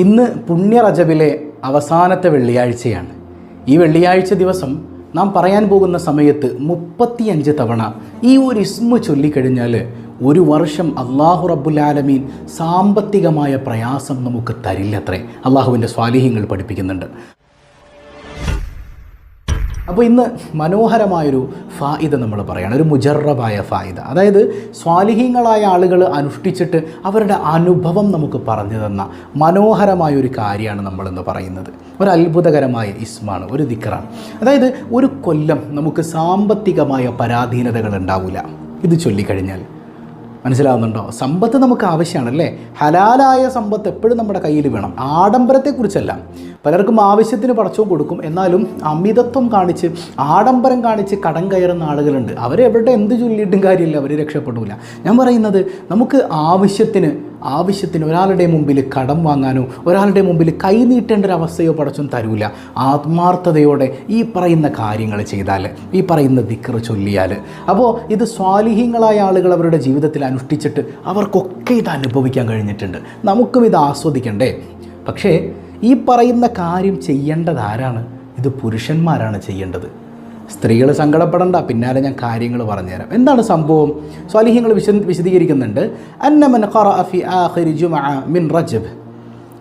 ഇന്ന് പുണ്യ റജബിലെ അവസാനത്തെ വെള്ളിയാഴ്ചയാണ്. ഈ വെള്ളിയാഴ്ച ദിവസം നാം പറയാൻ പോകുന്ന സമയത്ത് മുപ്പത്തിയഞ്ച് തവണ ഈ ഒരു ഇസ്മ ചൊല്ലിക്കഴിഞ്ഞാൽ ഒരു വർഷം അള്ളാഹു റബ്ബുലാലമീൻ സാമ്പത്തികമായ പ്രയാസം നമുക്ക് തരില്ലത്രേ. അള്ളാഹുവിന്റെ സ്വാലിഹ്യങ്ങൾ പഠിപ്പിക്കുന്നുണ്ട്. അപ്പോൾ ഇന്ന് മനോഹരമായൊരു ഫായിദ നമ്മൾ പറയണം. ഒരു മുജറബായ ഫായിദ. അതായത് സ്വാലിഹീങ്ങളായ ആളുകൾ അനുഷ്ഠിച്ചിട്ട് അവരുടെ അനുഭവം നമുക്ക് പറഞ്ഞു തന്ന മനോഹരമായൊരു കാര്യമാണ് നമ്മളിന്ന് പറയുന്നത്. ഒരു അത്ഭുതകരമായ ഇസ്മാണ് ഒരു ദിക്കറാണ് അതായത് ഒരു കൊല്ലം നമുക്ക് സാമ്പത്തികമായ പരാധീനതകൾ ഉണ്ടാവില്ല. ഇത് ചൊല്ലിക്കഴിഞ്ഞാൽ മനസ്സിലാവുന്നുണ്ടോ? സമ്പത്ത് നമുക്ക് ആവശ്യമാണല്ലേ? ഹലാലായ സമ്പത്ത് എപ്പോഴും നമ്മുടെ കയ്യിൽ വേണം. ആഡംബരത്തെക്കുറിച്ചല്ല. പലർക്കും ആവശ്യത്തിന് പടച്ചവും കൊടുക്കും. എന്നാലും അമിതത്വം കാണിച്ച് ആഡംബരം കാണിച്ച് കടം കയറുന്ന ആളുകളുണ്ട്. അവരെവിടെ എന്ത് ചൊല്ലിയിട്ടും കാര്യമില്ല അവർ രക്ഷപ്പെടില്ല ഞാൻ പറയുന്നത് നമുക്ക് ആവശ്യത്തിന് ആവശ്യത്തിന് ഒരാളുടെ മുമ്പിൽ കടം വാങ്ങാനോ ഒരാളുടെ മുമ്പിൽ കൈനീട്ടേണ്ട ഒരു അവസ്ഥയോ പടച്ചും തരൂല. ആത്മാർത്ഥതയോടെ ഈ പറയുന്ന കാര്യങ്ങൾ ചെയ്താൽ ഈ പറയുന്ന ദിക്കർ ചൊല്ലിയാൽ അപ്പോൾ ഇത് സ്വാലിഹ്യങ്ങളായ ആളുകൾ അവരുടെ ജീവിതത്തിൽ അനുഷ്ഠിച്ചിട്ട് അവർക്കൊക്കെ ഇത് അനുഭവിക്കാൻ കഴിഞ്ഞിട്ടുണ്ട്. നമുക്കും ഇത് ആസ്വദിക്കണ്ടേ? പക്ഷേ ഈ പറയുന്ന കാര്യം ചെയ്യേണ്ടത് ആരാണ്? ഇത് പുരുഷന്മാരാണ് ചെയ്യേണ്ടത്. സ്ത്രീകൾ സങ്കടപ്പെടണ്ട പിന്നാലെ ഞാൻ കാര്യങ്ങൾ പറഞ്ഞുതരാം. എന്താണ് സംഭവം? സ്വാലിഹ്യങ്ങൾ വിശ വിശദീകരിക്കുന്നുണ്ട്. അന്നമൻ ആഖിരി മിൻ റജബ്.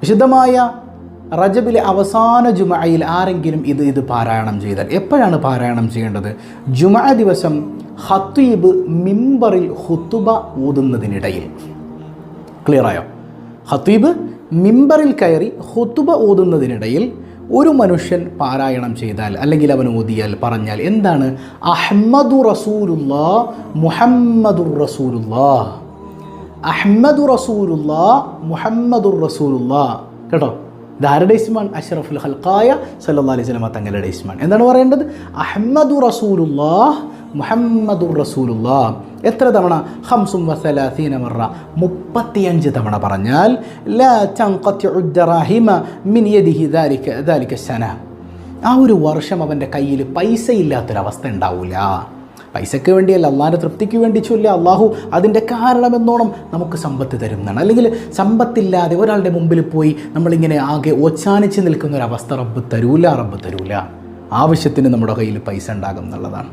വിശുദ്ധമായ റജബിലെ അവസാന ജുമഅയിൽ ആരെങ്കിലും ഇത് ഇത് പാരായണം ചെയ്താൽ എപ്പോഴാണ് പാരായണം ചെയ്യേണ്ടത്? ജുമഅ ദിവസം ഹത്തീബ് മിമ്പറിൽ ഹുത്തുബ ഊതുന്നതിനിടയിൽ ക്ലിയറായോ? ഹത്തീബ് മിമ്പറിൽ കയറി ഹുത്തുബ ഓതുന്നതിനിടയിൽ ഒരു മനുഷ്യൻ പാരായണം ചെയ്താൽ അല്ലെങ്കിൽ അവൻ ഓതിയാൽ പറഞ്ഞാൽ എന്താണ്? അഹമ്മദു റസൂലുല്ലാ മുഹമ്മദുർ റസൂലുല്ലാ അഹമ്മദു റസൂലുല്ലാ മുഹമ്മദുർ റസൂലുല്ലാ കേട്ടോ? ഇതാരുടെ ഇസ്മാൻ അഷറഫുൽ ഹൽക്കായ സല്ലാ അലൈഹി സ്വലമ തങ്ങളുടെ ഇസ്മാൻ എന്താണ് പറയേണ്ടത്? അഹമ്മദു റസൂലുല്ലാ മുഹമ്മദുർ റസൂലുള്ള. എത്ര തവണ? ഹംസും വസലാസീന മറ. മുപ്പത്തിയഞ്ച് തവണ പറഞ്ഞാൽ ആ ഒരു വർഷം അവന്റെ കയ്യിൽ പൈസ ഇല്ലാത്തൊരവസ്ഥ ഉണ്ടാവില്ല പൈസയ്ക്ക് വേണ്ടിയല്ല അള്ളാഹിന്റെ തൃപ്തിക്ക് വേണ്ടി ചൊല്ല അള്ളാഹു അതിന്റെ കാരണമെന്നോണം നമുക്ക് സമ്പത്ത് തരുന്നതാണ്. അല്ലെങ്കിൽ സമ്പത്തില്ലാതെ ഒരാളുടെ മുമ്പിൽ പോയി നമ്മളിങ്ങനെ ആകെ ഓച്ചാനിച്ച് നിൽക്കുന്ന ഒരു അവസ്ഥ റബ്ബ് തരൂല റബ്ബ് തരൂല. ആവശ്യത്തിന് നമ്മുടെ കയ്യിൽ പൈസ ഉണ്ടാകും എന്നുള്ളതാണ്.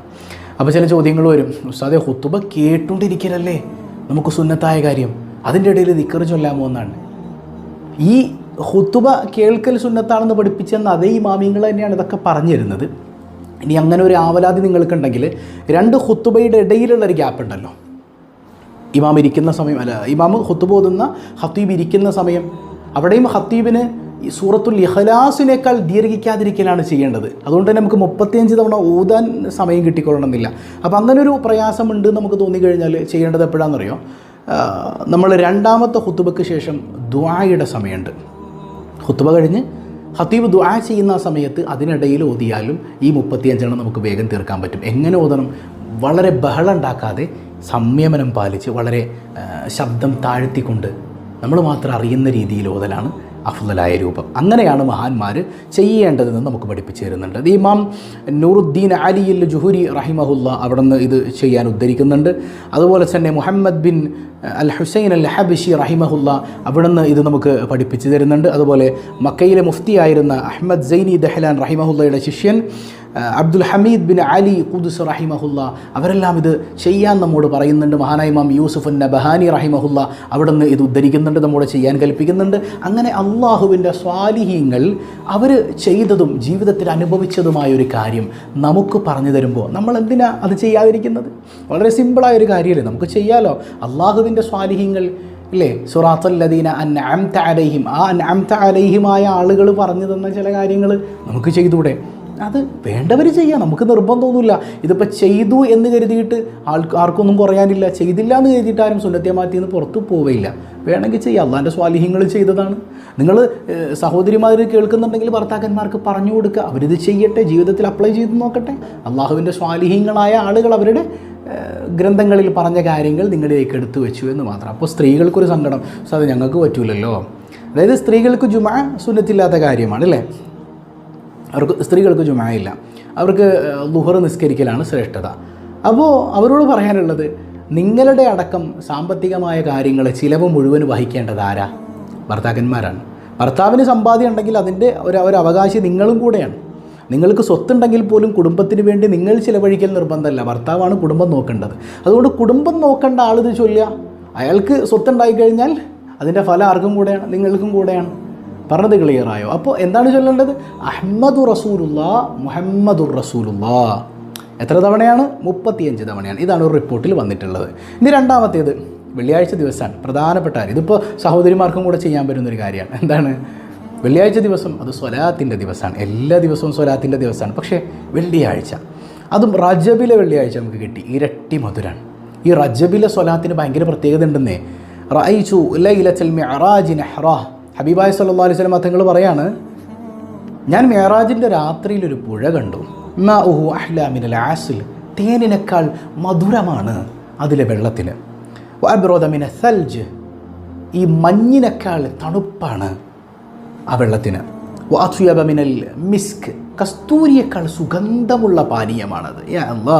അപ്പോൾ ചില ചോദ്യങ്ങൾ വരും. ഉസ്താദെ ഹുത്തുബ കേട്ടുകൊണ്ടിരിക്കലല്ലേ നമുക്ക് സുന്നത്തായ കാര്യം. അതിന്റെ ഇടയിൽ ദിക്കർ ചൊല്ലാമോ എന്നാണ്. ഈ ഹുത്തുബ കേൾക്കൽ സുന്നത്താണെന്ന് പഠിപ്പിച്ചെന്ന് അതേ ഇമാമിങ്ങൾ തന്നെയാണ് ഇതൊക്കെ പറഞ്ഞു തരുന്നത് ഇനി അങ്ങനെ ഒരു ആവലാതി നിങ്ങൾക്കുണ്ടെങ്കിൽ രണ്ട് ഹുത്തുബയുടെ ഇടയിലുള്ള ഒരു ഗ്യാപ്പ് ഉണ്ടല്ലോ. ഇമാം ഇരിക്കുന്ന സമയം അല്ല ഇമാം ഹുത്തുബ ഓതുന്ന ഹത്തീബ് ഇരിക്കുന്ന സമയം അവിടെയും ഹത്തീബിന് ഈ സൂറത്തുൽ ഇഹലാസിനേക്കാൾ ദീർഘിക്കാതിരിക്കലാണ് ചെയ്യേണ്ടത്. അതുകൊണ്ട് തന്നെ നമുക്ക് മുപ്പത്തിയഞ്ച് തവണ ഊതാൻ സമയം കിട്ടിക്കൊള്ളണമെന്നില്ല. അപ്പോൾ അങ്ങനെ ഒരു പ്രയാസമുണ്ട് നമുക്ക് തോന്നിക്കഴിഞ്ഞാൽ ചെയ്യേണ്ടത് എപ്പോഴാണെന്നറിയോ? നമ്മൾ രണ്ടാമത്തെ ഹുത്തുബയ്ക്ക് ശേഷം ദ്വായുടെ സമയമുണ്ട്. ഹുത്തുബ കഴിഞ്ഞ് ഹത്തീബ് ദുആ ചെയ്യുന്ന സമയത്ത് അതിനിടയിൽ ഓതിയാലും ഈ മുപ്പത്തിയഞ്ചെണ്ണം നമുക്ക് വേഗം തീർക്കാൻ പറ്റും. എങ്ങനെ ഓതണം? വളരെ ബഹളം ഉണ്ടാക്കാതെ സംയമനം പാലിച്ച് വളരെ ശബ്ദം താഴ്ത്തിക്കൊണ്ട് നമ്മൾ മാത്രം അറിയുന്ന രീതിയിൽ ഓതലാണ്. അഫ്ലായ രൂപം. അങ്ങനെയാണ് മഹാന്മാർ ചെയ്യേണ്ടതെന്ന് നമുക്ക് പഠിപ്പിച്ചു തരുന്നുണ്ട്. ഇമാം നൂറുദ്ദീൻ അലിയിൽ ജുഹുരി റഹിമഹുല്ല അവിടെ നിന്ന് ഇത് ചെയ്യാൻ ഉദ്ധരിക്കുന്നുണ്ട്. അതുപോലെ തന്നെ Muhammad bin al Hussain al Habshi റഹിമഹുല്ല. അവിടെ നിന്ന് ഇത് നമുക്ക് പഠിപ്പിച്ചു തരുന്നുണ്ട്. അതുപോലെ മക്കയിലെ മുഫ്തിയായിരുന്ന അഹമ്മദ് സൈനി ദഹ്ലാൻ റഹിമഹുല്ലയുടെ ശിഷ്യൻ Abdul Hamid bin Ali Khudus റഹിമഹുല്ല. അവരെല്ലാം ഇത് ചെയ്യാൻ നമ്മോട് പറയുന്നുണ്ട്. മഹാനായ ഇമാം യൂസുഫ് നബഹാനി റഹിമഹുല്ല അവിടെ നിന്ന് ഇത് ഉദ്ധരിക്കുന്നുണ്ട് നമ്മോട് ചെയ്യാൻ കൽപ്പിക്കുന്നുണ്ട്. അങ്ങനെ അള്ളാഹുവിന്റെ സ്വാലിഹീങ്ങൾ അവർ ചെയ്തതും ജീവിതത്തിൽ അനുഭവിച്ചതുമായ ഒരു കാര്യം നമുക്ക് പറഞ്ഞു തരുമ്പോൾ നമ്മൾ എന്തിനാ അത് ചെയ്യാതിരിക്കുന്നത്? വളരെ സിമ്പിളായ ഒരു കാര്യമല്ലേ? നമുക്ക് ചെയ്യാലോ? അള്ളാഹുവിന്റെ സ്വാലിഹ്യങ്ങൾ ഇല്ലേ? സുറാത്തല്ലദീന അൻ അംത അലൈഹിം. ആ അൻ അംത അലൈഹിമായ ആളുകൾ പറഞ്ഞു തന്ന ചില കാര്യങ്ങൾ നമുക്ക് ചെയ്തൂടെ? അത് വേണ്ടവർ ചെയ്യാം. നമുക്ക് നിർബന്ധമൊന്നുമില്ല. ഇതിപ്പോൾ ചെയ്തു എന്ന് കരുതിയിട്ട് ആൾ ആർക്കൊന്നും കുറയാനില്ല. ചെയ്തില്ല എന്ന് കരുതിയിട്ട് ആരും സുന്നത്യമാറ്റി നിന്ന് പുറത്തു പോവുകയില്ല വേണമെങ്കിൽ ചെയ്യാം. അള്ളാന്റെ സ്വാലിഹ്യങ്ങൾ ചെയ്തതാണ്. നിങ്ങൾ സഹോദരിമാർ കേൾക്കുന്നുണ്ടെങ്കിൽ ഭർത്താക്കന്മാർക്ക് പറഞ്ഞു കൊടുക്കുക. അവരിത് ചെയ്യട്ടെ. ജീവിതത്തിൽ അപ്ലൈ ചെയ്ത് നോക്കട്ടെ. അള്ളാഹുവിന്റെ സ്വാലിഹ്യങ്ങളായ ആളുകൾ അവരുടെ ഗ്രന്ഥങ്ങളിൽ പറഞ്ഞ കാര്യങ്ങൾ നിങ്ങളിലേക്ക് എടുത്തു വെച്ചു എന്ന് മാത്രം. അപ്പോൾ സ്ത്രീകൾക്കൊരു സങ്കടം. സോ അത് ഞങ്ങൾക്ക് പറ്റൂലല്ലോ. അതായത് സ്ത്രീകൾക്ക് ജുമ സുന്നത്തില്ലാത്ത കാര്യമാണ് അല്ലേ? അവർക്ക് സ്ത്രീകൾക്ക് ജുമായില്ല അവർക്ക് ലുഹർ നിസ്കരിക്കലാണ് ശ്രേഷ്ഠത. അപ്പോൾ അവരോട് പറയാനുള്ളത് നിങ്ങളുടെ അടക്കം സാമ്പത്തികമായ കാര്യങ്ങൾ ചിലവ് മുഴുവൻ വഹിക്കേണ്ടത് ആരാ? ഭർത്താക്കന്മാരാണ്. ഭർത്താവിന് സമ്പാദ്യം ഉണ്ടെങ്കിൽ അതിന്റെ ഒരു അവകാശി നിങ്ങളും കൂടെയാണ്. നിങ്ങൾക്ക് സ്വത്തുണ്ടെങ്കിൽ പോലും കുടുംബത്തിന് വേണ്ടി നിങ്ങൾ ചിലവഴിക്കൽ നിർബന്ധമല്ല. ഭർത്താവാണ് കുടുംബം നോക്കേണ്ടത്. അതുകൊണ്ട് കുടുംബം നോക്കേണ്ട ആളിത് ചൊല്ലുക. അയാൾക്ക് സ്വത്തുണ്ടായി കഴിഞ്ഞാൽ അതിന്റെ ഫലം ആർക്കും കൂടെയാണ്? നിങ്ങൾക്കും കൂടെയാണ്. പറഞ്ഞത് ക്ലിയറായോ അപ്പോൾ എന്താണ് ചൊല്ലേണ്ടത്? അഹമ്മദു റസൂലുള്ള മുഹമ്മദുർ റസൂലുള്ള. എത്ര തവണയാണ്? മുപ്പത്തിയഞ്ച് തവണയാണ്. ഇതാണ് ഒരു റിപ്പോർട്ടിൽ വന്നിട്ടുള്ളത്. ഇനി രണ്ടാമത്തേത് വെള്ളിയാഴ്ച ദിവസമാണ്. പ്രധാനപ്പെട്ട കാര്യം. ഇതിപ്പോൾ സഹോദരിമാർക്കും കൂടെ ചെയ്യാൻ പറ്റുന്നൊരു കാര്യമാണ്. എന്താണ്? വെള്ളിയാഴ്ച ദിവസം അത് സ്വലാത്തിന്റെ ദിവസമാണ്. എല്ലാ ദിവസവും സ്വലാത്തിന്റെ ദിവസമാണ്. പക്ഷേ വെള്ളിയാഴ്ച അതും റജബിലെ വെള്ളിയാഴ്ച നമുക്ക് കിട്ടി. ഇരട്ടി മധുരാണ്. ഈ റജബിലെ സ്വലാത്തിന് ഭയങ്കര പ്രത്യേകത ഉണ്ടെന്നേ. റൈച്ചു ലൈലത്തൽ മിഅറാജി ഹറാ ഹബീബായ് സല്ലാ അലൈഹി തങ്ങൾ പറയാണ് ഞാൻ മെഹറാജിന്റെ രാത്രിയിൽ ഒരു പുഴ കണ്ടു. മാ ഉഹു അഹ്ലാമിനൽ ആസിൽ തേനിനേക്കാൾ മധുരമാണ് അതിലെ വെള്ളത്തിന്. വബ്രോദമിന സൽജ്. ഈ മഞ്ഞിനേക്കാൾ തണുപ്പാണ് ആ വെള്ളത്തിന് വാസുയബമിനൽ മിസ്ക് കസ്തൂരിയേക്കാൾ സുഗന്ധമുള്ള പാനീയമാണത് യാ അല്ലാ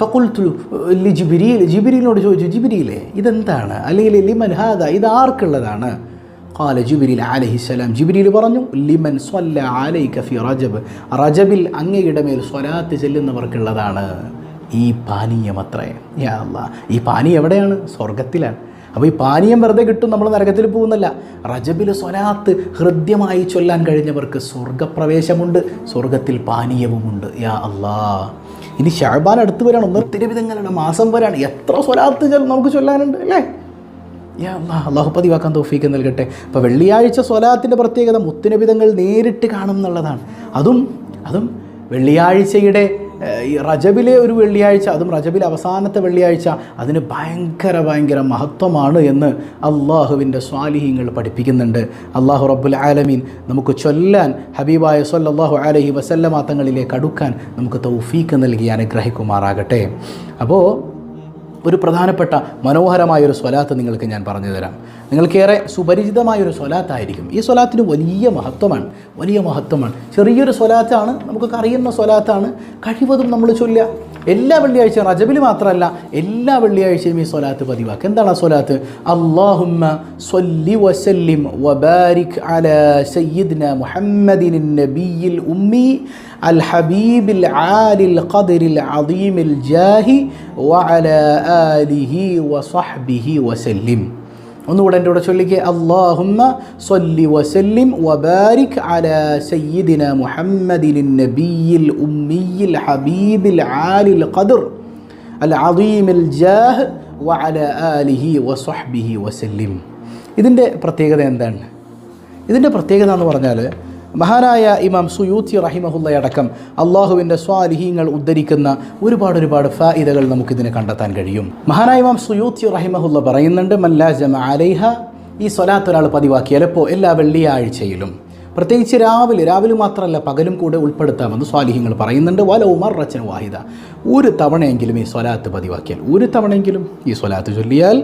ഫക്കുൽത്തു ലി ജിബിരിയിൽ ജിബിരിയിലോട് ചോദിച്ചു ജിബിരിയിലെ ഇതെന്താണ് അല്ലെങ്കിൽ ലിമൻ ഹാദ ഇത് ആർക്കുള്ളതാണ് قال ജിബിരിൽ അലഹിസ്സലാം ജിബിരിയിൽ പറഞ്ഞു ലിമൻ സ്വല്ല അലൈക ഫി റജബ് റജബിൽ അങ്ങയുടെ മേൽ സ്വലാത്ത് ചെല്ലുന്നവർക്കുള്ളതാണ് ഈ പാനീയം അത്രേ യാ അല്ലാ ഈ പാനീയം എവിടെയാണ് സ്വർഗത്തിലാണ് അപ്പോൾ ഈ പാനീയം വെറുതെ കിട്ടും നമ്മൾ നരകത്തിൽ പോകുന്നല്ല. റജബിൽ സ്വലാത്ത് ഹൃദ്യമായി ചൊല്ലാൻ കഴിഞ്ഞവർക്ക് സ്വർഗപ്രവേശമുണ്ട് സ്വർഗത്തിൽ പാനീയവുമുണ്ട്. യാ അല്ലാ ഇനി ഷാബാൻ അടുത്ത് വരാണ് വരണം തിരുവിതങ്ങളുടെ മാസം വരാണ്. എത്ര സ്വലാത്ത് നമുക്ക് ചൊല്ലാനുണ്ട് അല്ലേ? യാ അല്ലാ അള്ളാഹു പതിവാക്കാൻ തോഫീക്ക് നൽകട്ടെ. അപ്പോൾ വെള്ളിയാഴ്ച സ്വലാത്തിന്റെ പ്രത്യേകത മുത്തുനബിതങ്ങൾ നേരിട്ട് കാണും എന്നുള്ളതാണ്. അതും അതും വെള്ളിയാഴ്ചയുടെ ഈ റജബിലെ ഒരു വെള്ളിയാഴ്ച അതും റജബിലെ അവസാനത്തെ വെള്ളിയാഴ്ച അതിന് ഭയങ്കര ഭയങ്കര മഹത്വമാണ് എന്ന് അള്ളാഹുവിന്റെ സ്വാലിഹ്യങ്ങൾ പഠിപ്പിക്കുന്നുണ്ട്. അള്ളാഹു റബ്ബുൽ ആലമീൻ നമുക്ക് ചൊല്ലാൻ ഹബീബായ സൊല്ലാഹു അലൈഹി വസല്ലമ തങ്ങളിലേക്ക് അടുക്കാൻ നമുക്ക് തൗഫീക്ക് നൽകി അനുഗ്രഹിക്കുമാറാകട്ടെ. അപ്പോൾ ഒരു പ്രധാനപ്പെട്ട മനോഹരമായൊരു സ്വലാത്ത് നിങ്ങൾക്ക് ഞാൻ പറഞ്ഞു തരാം. നിങ്ങൾക്കേറെ സുപരിചിതമായൊരു സ്വലാത്തായിരിക്കും. ഈ സ്വലാത്തിന് വലിയ മഹത്വമാണ്. വലിയ മഹത്വമാണ്. ചെറിയൊരു സ്വലാത്താണ്. നമുക്കൊക്കെ അറിയുന്ന സ്വലാത്താണ്. കഴിവതും നമ്മൾ ചൊല്ലുക. എല്ലാ വെള്ളിയാഴ്ചയും റജബിൽ മാത്രമല്ല എല്ലാ വെള്ളിയാഴ്ചയും ഈ സ്വലാത്ത് പതിവാക്കുക. എന്താണ് ആ സ്വലാത്ത്? അള്ളാഹുമ്മ സൊല്ലി വസല്ലിം വബാരിക് അല സയ്യിദ്ന മുഹമ്മദിൻ നബിയിൽ ഉമ്മി الحبيب العالي القدر العظيم الجاه وعلى വഅല وصحبه وسلم. വസല്ലിം ഒന്നുകൂടെ എന്റെ കൂടെ ചൊല്ലിക്കുക അള്ളാഹുമ്മ സൊല്ലി വസല്ലിം വബാരിക് അല സയ്യിദിന മുഹമ്മദിൻ നബിയിൽ ഉമ്മിയിൽ ഹബീബിൽ ആലിൽ ഖദർ അൽ അദീമിൽ ജാഹ് വഅല ആലിഹി വസഹ്ബിഹി വസല്ലിം. ഇതിന്റെ പ്രത്യേകത എന്താണ്? ഇതിന്റെ പ്രത്യേകത എന്ന് പറഞ്ഞാൽ മഹാനായ ഇമാം സുയൂത്തി റഹിമഹുല്ലയടക്കം അള്ളാഹുവിന്റെ സ്വാലിഹീങ്ങൾ ഉദ്ധരിക്കുന്ന ഒരുപാട് ഒരുപാട് ഫായിദകൾ നമുക്കിതിനെ കണ്ടെത്താൻ കഴിയും. മഹാനായ ഇമാം സുയൂത്തി റഹിമഹുല്ല പറയുന്നുണ്ട് മല്ലാജ അലൈഹ ഈ സ്വലാത്ത് ഒരാൾ പതിവാക്കിയാൽ ഇപ്പോൾ എല്ലാ വെള്ളിയാഴ്ചയിലും. പ്രത്യേകിച്ച് രാവിലെ രാവിലെ മാത്രമല്ല പകലും കൂടെ ഉൾപ്പെടുത്താമെന്ന് സ്വാലിഹ്യങ്ങൾ പറയുന്നുണ്ട് വല ഉമർ വാഹിത വാഹിദ. ഒരു തവണയെങ്കിലും ഈ സ്വലാത്ത് പതിവാക്കിയാൽ ഒരു തവണയെങ്കിലും ഈ സ്വലാത്ത് ചൊല്ലിയാൽ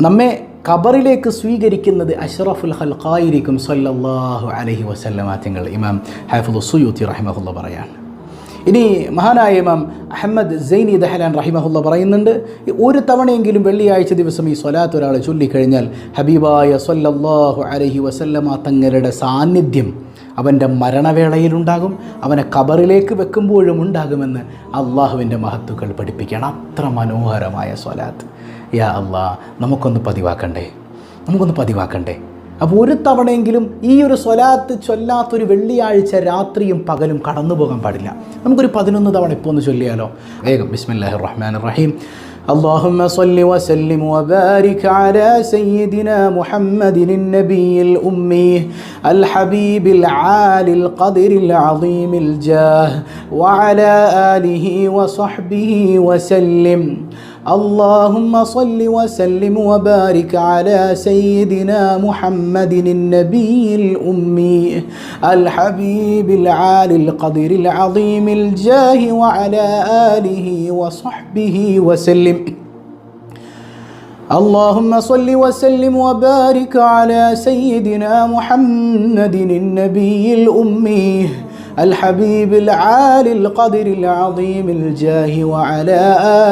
നമ്മെ ഖബറിലേക്ക് സ്വീകരിക്കുന്നത് അഷ്റഫുൽ ഹൽഖായിരിക്കും സല്ലല്ലാഹു അലഹി വസല്ലമ തങ്ങൾ ഇമാം ഹൈഫുൽ സുയൂത്തി റഹിമഹുല്ല പറയാണ്. ഇനി മഹാനായ ഇമാം അഹമ്മദ് സൈനി ദഹലാൻ റഹിമഹുല്ല പറയുന്നുണ്ട് ഒരു തവണയെങ്കിലും വെള്ളിയാഴ്ച ദിവസം ഈ സ്വലാത്ത് ഒരാൾ ചൊല്ലിക്കഴിഞ്ഞാൽ ഹബീബായ സല്ലല്ലാഹു അലഹി വസല്ലമ തങ്ങളുടെ സാന്നിധ്യം അവന്റെ മരണവേളയിലുണ്ടാകും അവനെ കബറിലേക്ക് വെക്കുമ്പോഴും ഉണ്ടാകുമെന്ന് അള്ളാഹുവിന്റെ മഹത്തുക്കൾ പഠിപ്പിക്കണം അത്ര മനോഹരമായ സ്വലാത്ത്. യാ അള്ളാ നമുക്കൊന്ന് പതിവാക്കണ്ടേ? നമുക്കൊന്ന് പതിവാക്കണ്ടേ? അപ്പോൾ ഒരു തവണയെങ്കിലും ഈ ഒരു സ്വലാത്ത് ചൊല്ലാത്തൊരു വെള്ളിയാഴ്ച രാത്രിയും പകലും കടന്നു പോകാൻ പാടില്ല. നമുക്കൊരു പതിനൊന്ന് തവണ ഇപ്പോൾ ഒന്ന് ചൊല്ലിയാലോ? വേഗം. ബിസ്മില്ലാഹി റഹ്മാൻ റഹീം. اللهم صل وسلم وبارك على سيدنا محمد النبي الأمي الحبيب العالي القدر العظيم الجاه وعلى آله وصحبه وسلم. اللهم صل وسلم وبارك على سيدنا محمد النبي الأمي الحبيب العالي القدر العظيم الجاه وعلى آله وصحبه وسلم. اللهم صل وسلم وبارك على سيدنا محمد النبي الأمي الحبيب العالي القدر العظيم الجاه وعلى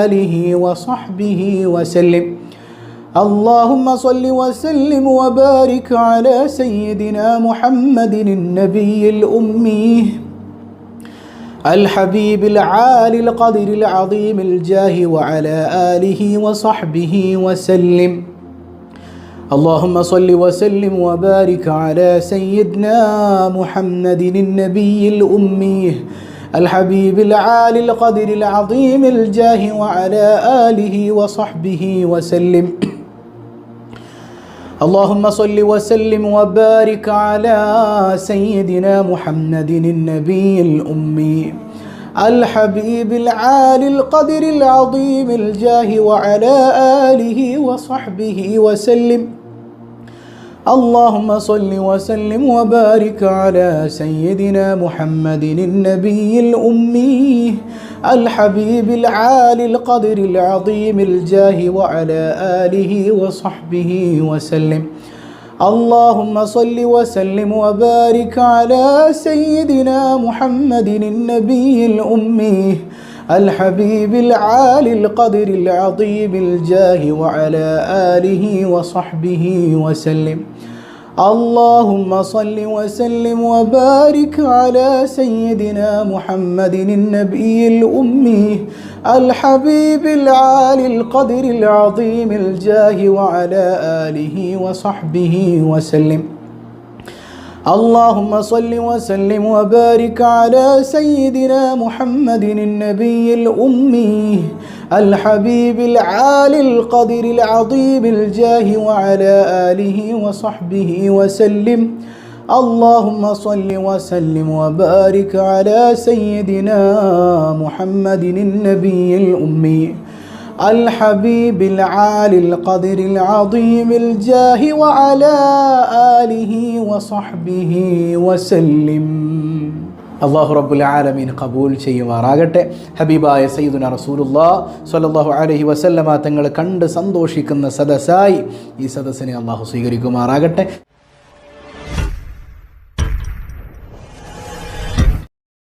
آله وصحبه وسلم. اللهم صل وسلم وبارك على سيدنا محمد النبي الأمي. الحبيب العالي القدر العظيم الجاه وعلى آله وصحبه وسلم. اللهم صل وسلم وبارك على سيدنا محمد النبي الأمي الحبيب العالي القدر العظيم الجاه وعلى آله وصحبه وسلم. اللهم صل وسلم وبارك على سيدنا محمد النبي الأمي الحبيب العالي القدر العظيم الجاه وعلى آله وصحبه وسلم. اللهم صل وسلم وبارك على سيدنا محمد النبي الأمي الحبيب العالي القدر العظيم الجاه وعلى آله وصحبه وسلم. اللهم صل وسلم وبارك على سيدنا محمد النبي الأمي الحبيب العالي القدر العظيم الجاه وعلى آله وصحبه وسلم. اللهم صل وسلم وبارك على سيدنا محمد النبي الأمي الحبيب العالي القدر العظيم الجاه وعلى آله وصحبه وسلم. اللهم صل وسلم وبارك على سيدنا محمد النبي الأمي الحبيب العالي القدر العظيم الجاه وعلى آله وصحبه وسلم. اللهم صل وسلم وبارك على سيدنا محمد النبي الأمي. الحبيب العالي القدر العظيم الجاه وعلى آله وصحبه وسلم അള്ളാഹു റബ്ബുൽ ആലമീൻ കബൂൽ ചെയ്യുമാറാകട്ടെ ഹബീബായ സയ്യിദുന റസൂലുല്ലാ സ്വല്ലല്ലാഹു അലൈഹി വസല്ലമ തങ്ങൾ കണ്ട് സന്തോഷിക്കുന്ന സദസ്സായി ഈ സദസ്സിനെ അള്ളാഹു സ്വീകരിക്കുമാറാകട്ടെ